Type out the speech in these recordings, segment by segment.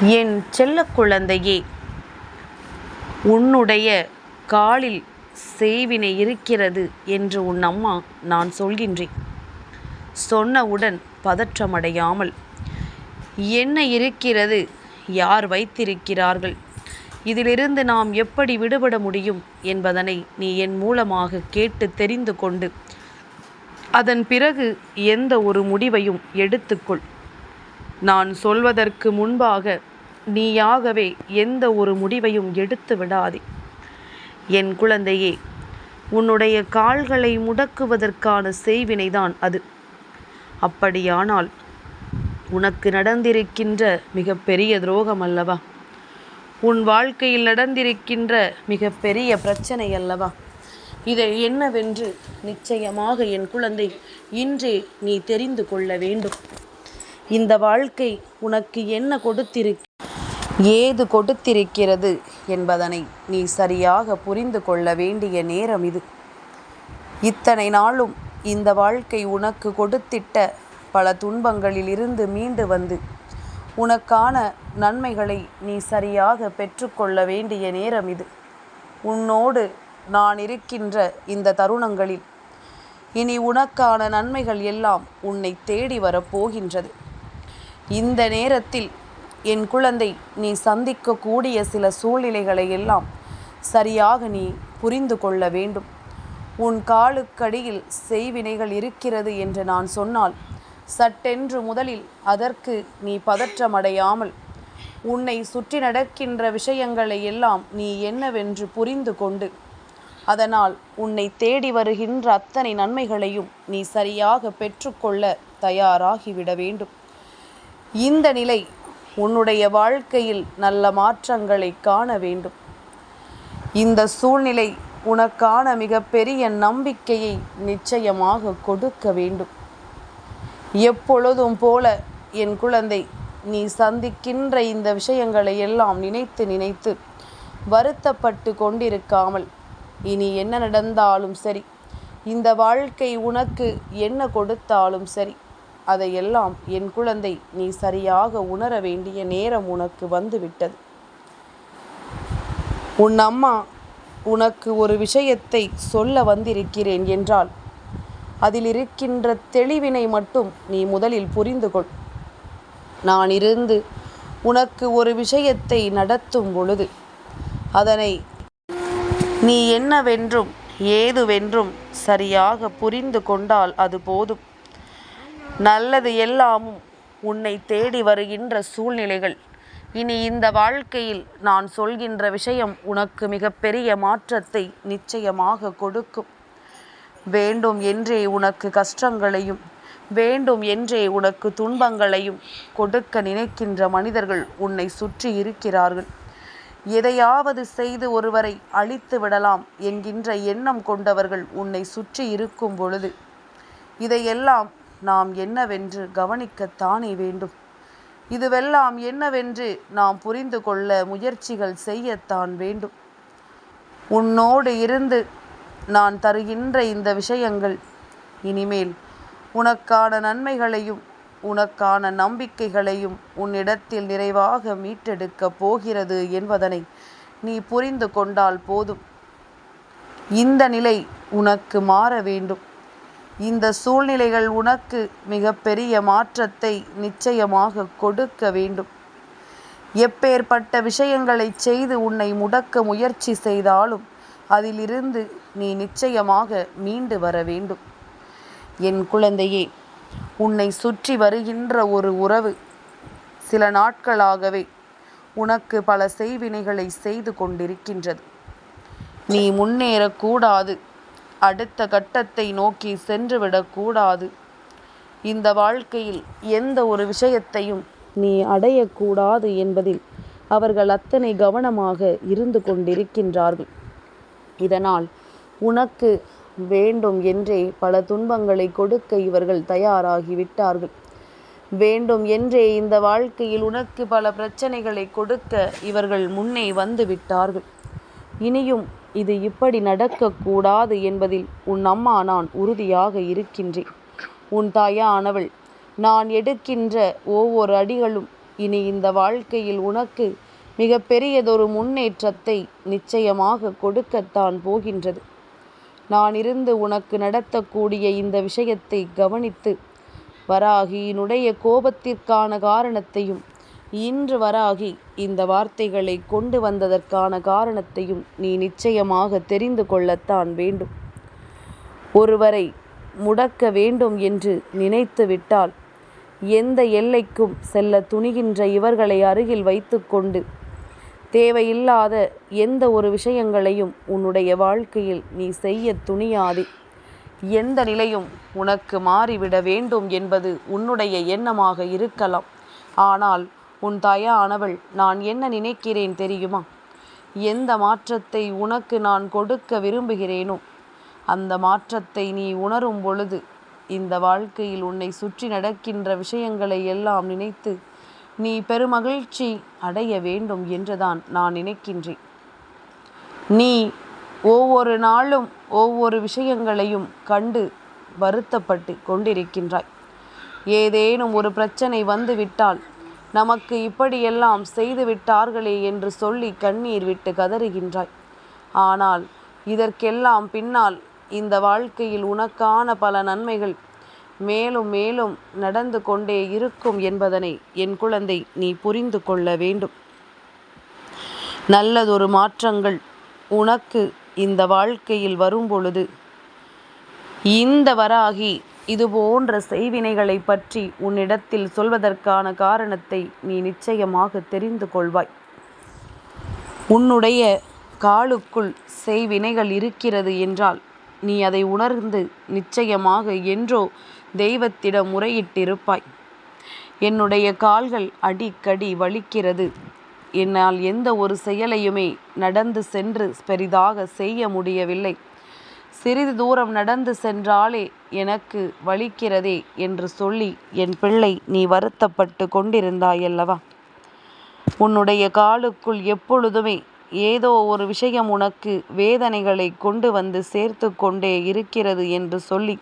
என் செல்ல குழந்தையே உன்னுடைய காலில் செய்வினை இருக்கிறது என்று உன் அம்மா நான் சொல்கின்றேன். சொன்னவுடன் பதற்றமடையாமல் என்ன இருக்கிறது? யார் வைத்திருக்கிறார்கள்? இதிலிருந்து நாம் எப்படி விடுபட முடியும்? என்பதனை நீ என் மூலமாக கேட்டு தெரிந்து கொண்டு அதன் பிறகு எந்த ஒரு முடிவையும் எடுத்துக்கொள். நான் சொல்வதற்கு முன்பாக நீயாகவே எந்த ஒரு முடிவையும் எடுத்து விடாதே. என் குழந்தையே உன்னுடைய கால்களை முடக்குவதற்கான செய்வினைதான் அது. அப்படியானால் உனக்கு நடந்திருக்கின்ற மிகப்பெரிய துரோகம் அல்லவா? உன் வாழ்க்கையில் நடந்திருக்கின்ற மிகப்பெரிய பிரச்சனை அல்லவா? இதை என்னவென்று நிச்சயமாக என் குழந்தை இன்றே நீ தெரிந்து கொள்ள வேண்டும். இந்த வாழ்க்கை உனக்கு என்ன கொடுத்திருக்க ஏது கொடுத்திருக்கிறது என்பதனை நீ சரியாக புரிந்து கொள்ள வேண்டிய நேரம் இது. இத்தனை நாளும் இந்த வாழ்க்கை உனக்கு கொடுத்திட்ட பல துன்பங்களிலிருந்து மீண்டு வந்து உனக்கான நன்மைகளை நீ சரியாக பெற்றுக்கொள்ள வேண்டிய நேரம் இது. உன்னோடு நான் இருக்கின்ற இந்த தருணங்களில் இனி உனக்கான நன்மைகள் எல்லாம் உன்னை தேடி வரப்போகின்றது இந்த நேரத்தில் என் குழந்தை நீ சந்திக்கக்கூடிய சில சூழ்நிலைகளை எல்லாம் சரியாக நீ புரிந்து கொள்ள வேண்டும். உன் காலுக்கடியில் செய்வினைகள் இருக்கிறது என்று நான் சொன்னால் சட்டென்று முதலில் அதற்கு நீ பதற்றமடையாமல் உன்னை சுற்றி நடக்கின்ற விஷயங்களை எல்லாம் நீ என்னவென்று புரிந்து கொண்டு அதனால் உன்னை தேடி வருகின்ற அத்தனை நன்மைகளையும் நீ சரியாக பெற்றுக்கொள்ள தயாராகிவிட வேண்டும். இந்த நிலை உன்னுடைய வாழ்க்கையில் நல்ல மாற்றங்களை காண வேண்டும். இந்த சூழ்நிலை உனக்கான மிகப்பெரிய நம்பிக்கையை நிச்சயமாக கொடுக்க வேண்டும். எப்பொழுதும் போல என் குழந்தை நீ சந்திக்கின்ற இந்த விஷயங்களை எல்லாம் நினைத்து நினைத்து வருத்தப்பட்டு கொண்டிருக்காமல் இனி என்ன நடந்தாலும் சரி இந்த வாழ்க்கை உனக்கு என்ன கொடுத்தாலும் சரி அதையெல்லாம் என் குழந்தை நீ சரியாக உணர வேண்டிய நேரம் உனக்கு வந்துவிட்டது. உன் அம்மா உனக்கு ஒரு விஷயத்தை சொல்ல வந்திருக்கிறேன் என்றால் அதில் இருக்கின்ற தெளிவினை மட்டும் நீ முதலில் புரிந்து கொள். நான் இருந்து உனக்கு ஒரு விஷயத்தை நடத்தும் பொழுது அதனை நீ என்னவென்றும் ஏதுவென்றும் சரியாக புரிந்து கொண்டால் அது போதும். நல்லது எல்லாமும் உன்னை தேடி வருகின்ற சூழ்நிலைகள். இனி இந்த வாழ்க்கையில் நான் சொல்கின்ற விஷயம் உனக்கு மிகப்பெரிய மாற்றத்தை நிச்சயமாக கொடுக்கும். வேண்டும் என்றே உனக்கு கஷ்டங்களையும் வேண்டும் என்றே உனக்கு துன்பங்களையும் கொடுக்க நினைக்கின்ற மனிதர்கள் உன்னை சுற்றி இருக்கிறார்கள். எதையாவது செய்து ஒருவரை அழித்து விடலாம் என்கின்ற எண்ணம் கொண்டவர்கள் உன்னை சுற்றி இருக்கும் பொழுது இதையெல்லாம் நாம் என்னவென்று கவனிக்கத்தானே வேண்டும். இதுவெல்லாம் என்னவென்று நாம் புரிந்து கொள்ள முயற்சிகள் செய்யத்தான் வேண்டும். உன்னோடு இருந்து நான் தருகின்ற இந்த விஷயங்கள் இனிமேல் உனக்கான நன்மைகளையும் உனக்கான நம்பிக்கைகளையும் உன்னிடத்தில் நிறைவாக மீட்டெடுக்கப் போகிறது என்பதனை நீ புரிந்து கொண்டால் போதும். இந்த நிலை உனக்கு மாற வேண்டும். இந்த சூழ்நிலைகள் உனக்கு மிகப்பெரிய மாற்றத்தை நிச்சயமாக கொடுக்க வேண்டும். எப்பேற்பட்ட விஷயங்களை செய்து உன்னை முடக்க முயற்சி செய்தாலும் அதிலிருந்து நீ நிச்சயமாக மீண்டு வர வேண்டும். என் குழந்தையே உன்னை சுற்றி வருகின்ற ஒரு உறவு சில நாட்களாகவே உனக்கு பல செய்வினைகளை செய்து கொண்டிருக்கின்றது. நீ முன்னேறக்கூடாது. அடுத்த கட்டத்தை நோக்கி சென்றுவிடக்கூடாது இந்த வாழ்க்கையில் எந்த ஒரு விஷயத்தையும் நீ அடையக்கூடாது என்பதில் அவர்கள் அத்தனை கவனமாக இருந்து கொண்டிருக்கின்றார்கள். இதனால் உனக்கு வேண்டும் என்றே பல துன்பங்களை கொடுக்க இவர்கள் தயாராகிவிட்டார்கள். வேண்டும் என்றே இந்த வாழ்க்கையில் உனக்கு பல பிரச்சனைகளை கொடுக்க இவர்கள் முன்னே வந்து விட்டார்கள் இனியும் இது இப்படி நடக்கக்கூடாது என்பதில் உன் அம்மா நான் உறுதியாக இருக்கின்றேன். உன் தாயானவள் நான் எடுக்கின்ற ஒவ்வொரு அடிகளும் இனி இந்த வாழ்க்கையில் உனக்கு மிக பெரியதொரு முன்னேற்றத்தை நிச்சயமாக கொடுக்கத்தான் போகின்றது. நான் இருந்து உனக்கு நடத்தக்கூடிய இந்த விஷயத்தை கவனித்து வராகியினுடைய கோபத்திற்கான காரணத்தையும் இன்று வராகி இந்த வார்த்தைகளை கொண்டு வந்ததற்கான காரணத்தையும் நீ நிச்சயமாக தெரிந்து கொள்ளத்தான் வேண்டும். ஒருவரை முடக்க வேண்டும் என்று நினைத்து விட்டால் எந்த எல்லைக்கும் செல்ல துணிகின்ற இவர்களை அருகில் வைத்துக்கொண்டு தேவையில்லாத எந்த ஒரு விஷயங்களையும் உன்னுடைய வாழ்க்கையில் நீ செய்ய துணியாதே. எந்த நிலையும் உனக்கு மாறிவிட வேண்டும் என்பது உன்னுடைய எண்ணமாக இருக்கலாம். ஆனால் உன் தாயானவள் நான் என்ன நினைக்கிறேன் தெரியுமா? எந்த மாற்றத்தை உனக்கு நான் கொடுக்க விரும்புகிறேனோ அந்த மாற்றத்தை நீ உணரும் பொழுது இந்த வாழ்க்கையில் உன்னை சுற்றி நடக்கின்ற விஷயங்களை எல்லாம் நினைத்து நீ பெருமகிழ்ச்சி அடைய வேண்டும் என்றுதான் நான் நினைக்கின்றேன். நீ ஒவ்வொரு நாளும் ஒவ்வொரு விஷயங்களையும் கண்டு வருத்தப்பட்டு கொண்டிருக்கின்றாய். ஏதேனும் ஒரு பிரச்சனை வந்துவிட்டால் நமக்கு இப்படியெல்லாம் செய்து விட்டார்களே என்று சொல்லி கண்ணீர் விட்டு கதறுகின்றாய். ஆனால் இதற்கெல்லாம் பின்னால் இந்த வாழ்க்கையில் உனக்கான பல நன்மைகள் மேலும் மேலும் நடந்து கொண்டே இருக்கும் என்பதனை என் குழந்தை நீ புரிந்து கொள்ள வேண்டும். நல்லதொரு மாற்றங்கள் உனக்கு இந்த வாழ்க்கையில் வரும் பொழுது இந்த வராகி இது போன்ற செய்வினைகளை பற்றி உன்னிடத்தில் சொல்வதற்கான காரணத்தை நீ நிச்சயமாக தெரிந்து கொள்வாய். உன்னுடைய காலுக்குள் செய்வினைகள் இருக்கிறது என்றால் நீ அதை உணர்ந்து நிச்சயமாக என்றோ தெய்வத்திடம் முறையிட்டிருப்பாய். என்னுடைய கால்கள் அடிக்கடி வலிக்கிறது. என்னால் எந்த ஒரு செயலையுமே நடந்து சென்று பெரிதாக செய்ய முடியவில்லை. சிறிது தூரம் நடந்து சென்றாலே எனக்கு வலிக்கிறதே என்று சொல்லி என் பிள்ளை நீ வருத்தப்பட்டு கொண்டிருந்தாயல்லவா? உன்னுடைய காலுக்குள் எப்பொழுதுமே ஏதோ ஒரு விஷயம் உனக்கு வேதனைகளை கொண்டு வந்து சேர்த்து கொண்டே இருக்கிறது என்று சொல்லி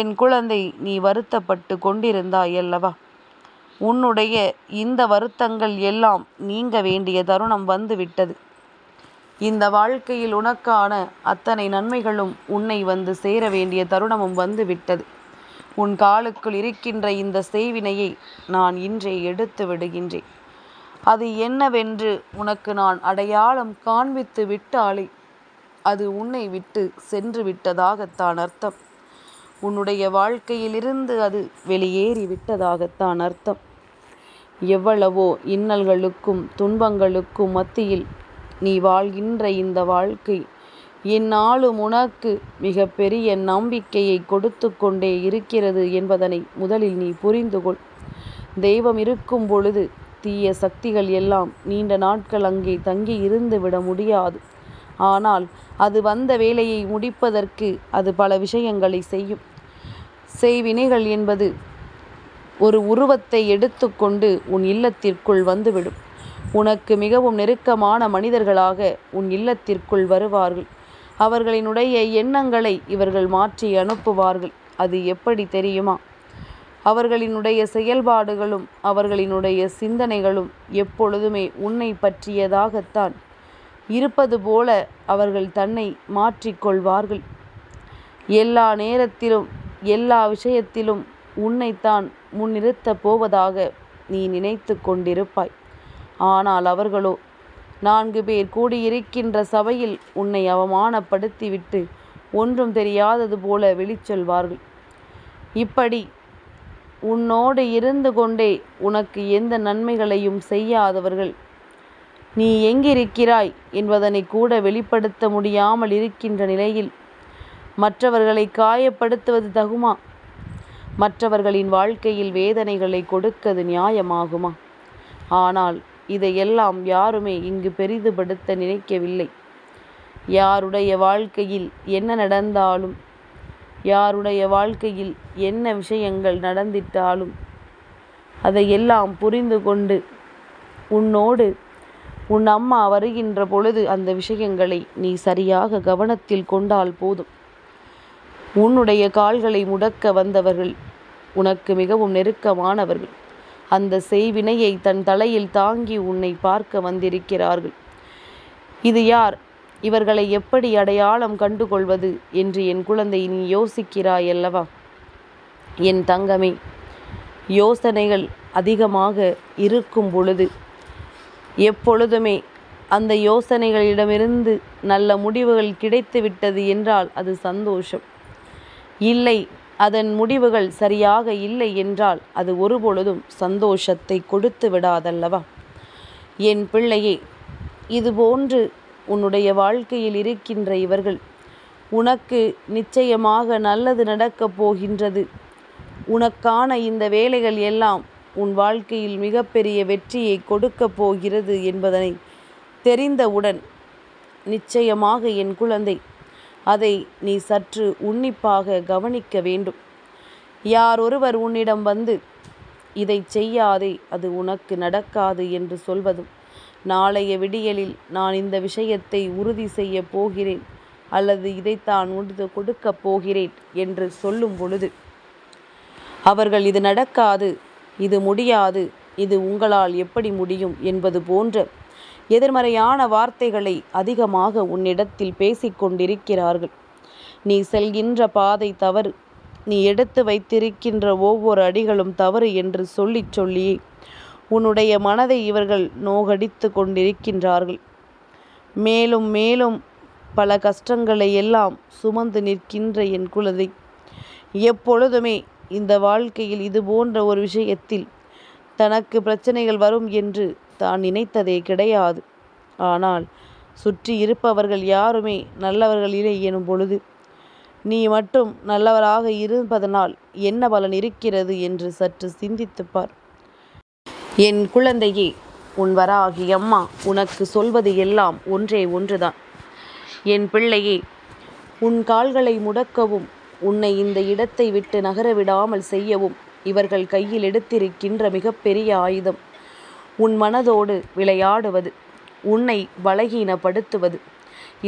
என் குழந்தை நீ வருத்தப்பட்டு கொண்டிருந்தாயல்லவா? உன்னுடைய இந்த வருத்தங்கள் எல்லாம் நீங்க வேண்டிய தருணம் வந்துவிட்டது இந்த வாழ்க்கையில் உனக்கான அத்தனை நன்மைகளும் உன்னை வந்து சேர வேண்டிய தருணமும் வந்து விட்டது. உன் காலுக்குள் இருக்கின்ற இந்த செய்வினையை நான் இன்றே எடுத்து விடுகின்றேன். அது என்னவென்று உனக்கு நான் அடையாளம் காண்பித்து விட்டாலே அது உன்னை விட்டு சென்று விட்டதாகத்தான் அர்த்தம். உன்னுடைய வாழ்க்கையிலிருந்து அது வெளியேறி விட்டதாகத்தான் அர்த்தம். எவ்வளவோ இன்னல்களுக்கும் துன்பங்களுக்கும் மத்தியில் நீ வாழ்கின்ற இந்த வாழ்க்கை. இந்நாளும் உனக்கு மிக பெரிய நம்பிக்கையை கொடுத்து கொண்டே இருக்கிறது என்பதனை முதலில் நீ புரிந்து கொள். தெய்வம் இருக்கும் பொழுது தீய சக்திகள் எல்லாம் நீண்ட நாட்கள் அங்கே தங்கி இருந்து விட முடியாது. ஆனால் அது வந்த வேலையை முடிப்பதற்கு அது பல விஷயங்களை செய்யும். செய்வினைகள் என்பது ஒரு உருவத்தை எடுத்துக்கொண்டு உன் இல்லத்திற்குள் வந்துவிடும். உனக்கு மிகவும் நெருக்கமான மனிதர்களாக உன் இல்லத்திற்குள் வருவார்கள். அவர்களினுடைய எண்ணங்களை இவர்கள் மாற்றி அனுப்புவார்கள். அது எப்படி தெரியுமா? அவர்களினுடைய செயல்பாடுகளும் அவர்களினுடைய சிந்தனைகளும் எப்பொழுதுமே உன்னை பற்றியதாகத்தான் இருப்பது போல அவர்கள் தன்னை மாற்றிக்கொள்வார்கள். எல்லா நேரத்திலும் எல்லா விஷயத்திலும் உன்னைத்தான் முன்னிறுத்தப் போவதாக நீ நினைத்து கொண்டிருப்பாய். ஆனால் அவர்களோ நான்கு பேர் கூடியிருக்கின்ற சபையில் உன்னை அவமானப்படுத்திவிட்டு ஒன்றும் தெரியாதது போல வெளிச்சொல்வார்கள் இப்படி உன்னோடு இருந்து கொண்டே உனக்கு எந்த நன்மைகளையும் செய்யாதவர்கள். நீ எங்கிருக்கிறாய் என்பதனை கூட வெளிப்படுத்த முடியாமல் இருக்கின்ற நிலையில் மற்றவர்களை காயப்படுத்துவது தகுமா? மற்றவர்களின் வாழ்க்கையில் வேதனைகளை கொடுக்கது நியாயமாகுமா? ஆனால் இதையெல்லாம் யாருமே இங்கு பெரிதுபடுத்த நினைக்கவில்லை. யாருடைய வாழ்க்கையில் என்ன நடந்தாலும் யாருடைய வாழ்க்கையில் என்ன விஷயங்கள் நடந்திட்டாலும் அதையெல்லாம் புரிந்து கொண்டு உன்னோடு உன் அம்மா வருகின்ற பொழுது அந்த விஷயங்களை நீ சரியாக கவனத்தில் கொண்டால் போதும். உன்னுடைய கால்களை முடக்க வந்தவர்கள் உனக்கு மிகவும் நெருக்கமானவர்கள். அந்த செய்வினையை தன் தலையில் தாங்கி உன்னை பார்க்க வந்திருக்கிறார்கள். இது யார்? இவர்களை எப்படி அடையாளம் கண்டுகொள்வது என்று என் குழந்தை நீ யோசிக்கிறாயல்லவா? என் தங்கமே யோசனைகள் அதிகமாக இருக்கும் பொழுது எப்பொழுதுமே அந்த யோசனைகளிடமிருந்து நல்ல முடிவுகள் கிடைத்துவிட்டது என்றால் அது சந்தோஷம். இல்லை அதன் முடிவுகள் சரியாக இல்லை என்றால் அது ஒருபொழுதும் சந்தோஷத்தை கொடுத்து விடாதல்லவா? என் பிள்ளையே இதுபோன்று உன்னுடைய வாழ்க்கையில் இருக்கின்ற இவர்கள் உனக்கு நிச்சயமாக நல்லது நடக்கப் போகின்றது. உனக்கான இந்த வேலைகள் எல்லாம் உன் வாழ்க்கையில் மிகப்பெரிய வெற்றியை கொடுக்கப் போகிறது என்பதனை தெரிந்தவுடன் நிச்சயமாக என் குழந்தை அதை நீ சற்று உன்னிப்பாக கவனிக்க வேண்டும். யார் ஒருவர் உன்னிடம் வந்து இதை செய்யாதே அது உனக்கு நடக்காது என்று சொல்வதும் நாளைய விடியலில் நான் இந்த விஷயத்தை உறுதி செய்ய போகிறேன் அல்லது இதைத்தான் உண்டு கொடுக்கப் போகிறேன் என்று சொல்லும் பொழுது அவர்கள் இது நடக்காது இது முடியாது இது உங்களால் எப்படி முடியும் என்பது போன்ற எதிர்மறையான வார்த்தைகளை அதிகமாக உன்னிடத்தில் பேசிக்கொண்டிருக்கிறார்கள். நீ செல்கின்ற பாதை தவறு. நீ எடுத்து வைத்திருக்கின்ற ஒவ்வொரு அடிகளும் தவறு என்று சொல்லிச் சொல்லியே. உன்னுடைய மனதை இவர்கள் நோகடித்து கொண்டிருக்கின்றார்கள். மேலும் மேலும் பல கஷ்டங்களை எல்லாம் சுமந்து நிற்கின்ற என் குழந்தை. எப்பொழுதுமே இந்த வாழ்க்கையில் இது போன்ற ஒரு விஷயத்தில் தனக்கு பிரச்சனைகள் வரும் என்று தான் நினைத்ததே கிடையாது. ஆனால் சுற்றி இருப்பவர்கள் யாருமே நல்லவர்கள் இல்லை எனும் பொழுது நீ மட்டும் நல்லவராக இருப்பதனால் என்ன பலன் இருக்கிறது? என்று சற்று சிந்தித்துப்பார். என் குழந்தையே உன் வராகி அம்மா உனக்கு சொல்வது எல்லாம் ஒன்றே ஒன்றுதான். என் பிள்ளையே உன் கால்களை முடக்கவும் உன்னை இந்த இடத்தை விட்டு நகர விடாமல் செய்யவும் இவர்கள் கையில் எடுத்திருக்கின்ற மிகப்பெரிய ஆயுதம். உன் மனதோடு விளையாடுவது உன்னை பலகீனப்படுத்துவது.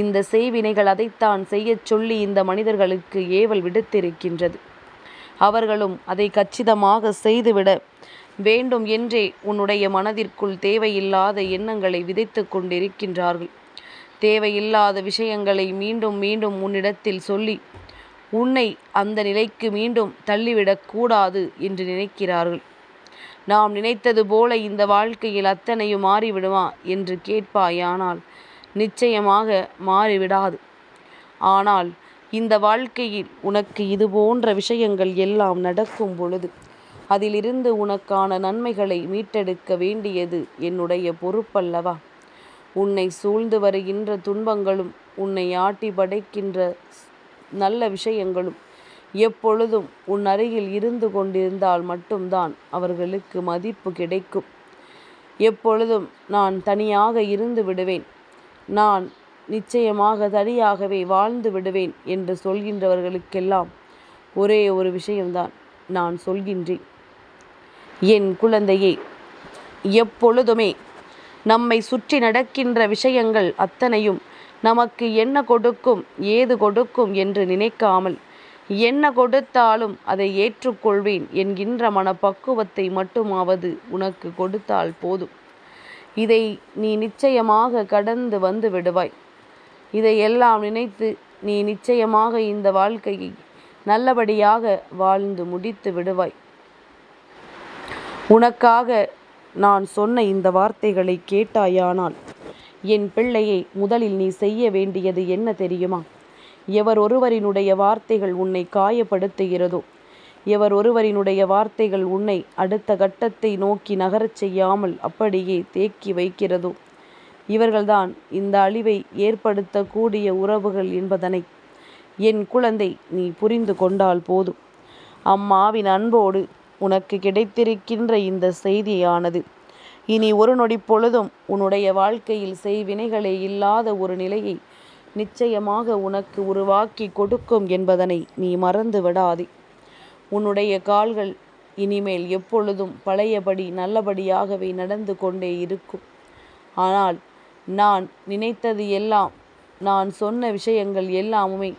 இந்த செய்வினைகள் அதைத்தான் செய்யச் சொல்லி இந்த மனிதர்களுக்கு ஏவல் விடுத்திருக்கின்றது. அவர்களும் அதை கச்சிதமாக செய்துவிட வேண்டும் என்றே உன்னுடைய மனதிற்குள் தேவையில்லாத எண்ணங்களை விதைத்து கொண்டிருக்கின்றார்கள். தேவையில்லாத விஷயங்களை மீண்டும் மீண்டும் உன்னிடத்தில் சொல்லி உன்னை அந்த நிலைக்கு மீண்டும் தள்ளிவிடக்கூடாது என்று நினைக்கிறார்கள். நாம் நினைத்தது போல இந்த வாழ்க்கையில் அத்தனையும் மாறிவிடுமா? என்று கேட்பாயானால் நிச்சயமாக மாறிவிடாது. ஆனால் இந்த வாழ்க்கையில் உனக்கு இது போன்ற விஷயங்கள் எல்லாம் நடக்கும் பொழுது அதிலிருந்து உனக்கான நன்மைகளை மீட்டெடுக்க வேண்டியது என்னுடைய பொறுப்பல்லவா? உன்னை சூழ்ந்து வருகின்ற துன்பங்களும் உன்னை ஆட்டி படைக்கின்ற நல்ல விஷயங்களும் எப்பொழுதும் உன் அருகில் இருந்து கொண்டிருந்தால் மட்டும்தான் அவர்களுக்கு மதிப்பு கிடைக்கும். எப்பொழுதும் நான் தனியாக இருந்து விடுவேன். நான் நிச்சயமாக தனியாகவே வாழ்ந்து விடுவேன் என்று சொல்கின்றவர்களுக்கெல்லாம் ஒரே ஒரு விஷயம்தான் நான் சொல்கின்றேன். என் குழந்தையே எப்பொழுதுமே நம்மை சுற்றி நடக்கின்ற விஷயங்கள் அத்தனையும் நமக்கு என்ன கொடுக்கும் ஏது கொடுக்கும் என்று நினைக்காமல் என்ன கொடுத்தாலும் அதை ஏற்றுக்கொள்வேன் என்கின்ற மனப்பக்குவத்தை மட்டுமாவது உனக்கு கொடுத்தால் போதும். இதை நீ நிச்சயமாக கடந்து வந்து விடுவாய். இதையெல்லாம் நினைத்து நீ நிச்சயமாக இந்த வாழ்க்கையை நல்லபடியாக வாழ்ந்து முடித்து விடுவாய். உனக்காக நான் சொன்ன இந்த வார்த்தைகளை கேட்டாயானால் என் பிள்ளையை முதலில் நீ செய்ய வேண்டியது என்ன தெரியுமா? எவர் ஒருவரினுடைய வார்த்தைகள் உன்னை காயப்படுத்துகிறதோ எவர் ஒருவரினுடைய வார்த்தைகள் உன்னை அடுத்த கட்டத்தை நோக்கி நகரச் செய்யாமல் அப்படியே தேக்கி வைக்கிறதோ இவர்கள்தான் இந்த அழிவை ஏற்படுத்தக்கூடிய உறவுகள் என்பதனை என் குழந்தை நீ புரிந்து கொண்டால் போதும். அம்மாவின் அன்போடு உனக்கு கிடைத்திருக்கின்ற இந்த செய்தியானது இனி ஒரு நொடி பொழுதும் உன்னுடைய வாழ்க்கையில் செய்வினைகளே இல்லாத ஒரு நிலையை நிச்சயமாக உனக்கு உருவாக்கி கொடுக்கும் என்பதனை நீ மறந்து விடாதே உன்னுடைய கால்கள் இனிமேல் எப்பொழுதும் பழையபடி நல்லபடியாகவே நடந்து கொண்டே இருக்கும். ஆனால் நான் நினைத்தது எல்லாம் நான் சொன்ன விஷயங்கள் எல்லாமுமே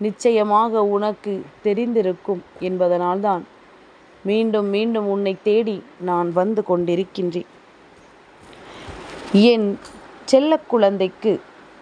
நிச்சயமாக உனக்கு தெரிந்திருக்கும் என்பதனால்தான் மீண்டும் மீண்டும் உன்னை தேடி நான் வந்து கொண்டிருக்கின்றேன். என் செல்ல குழந்தைக்கு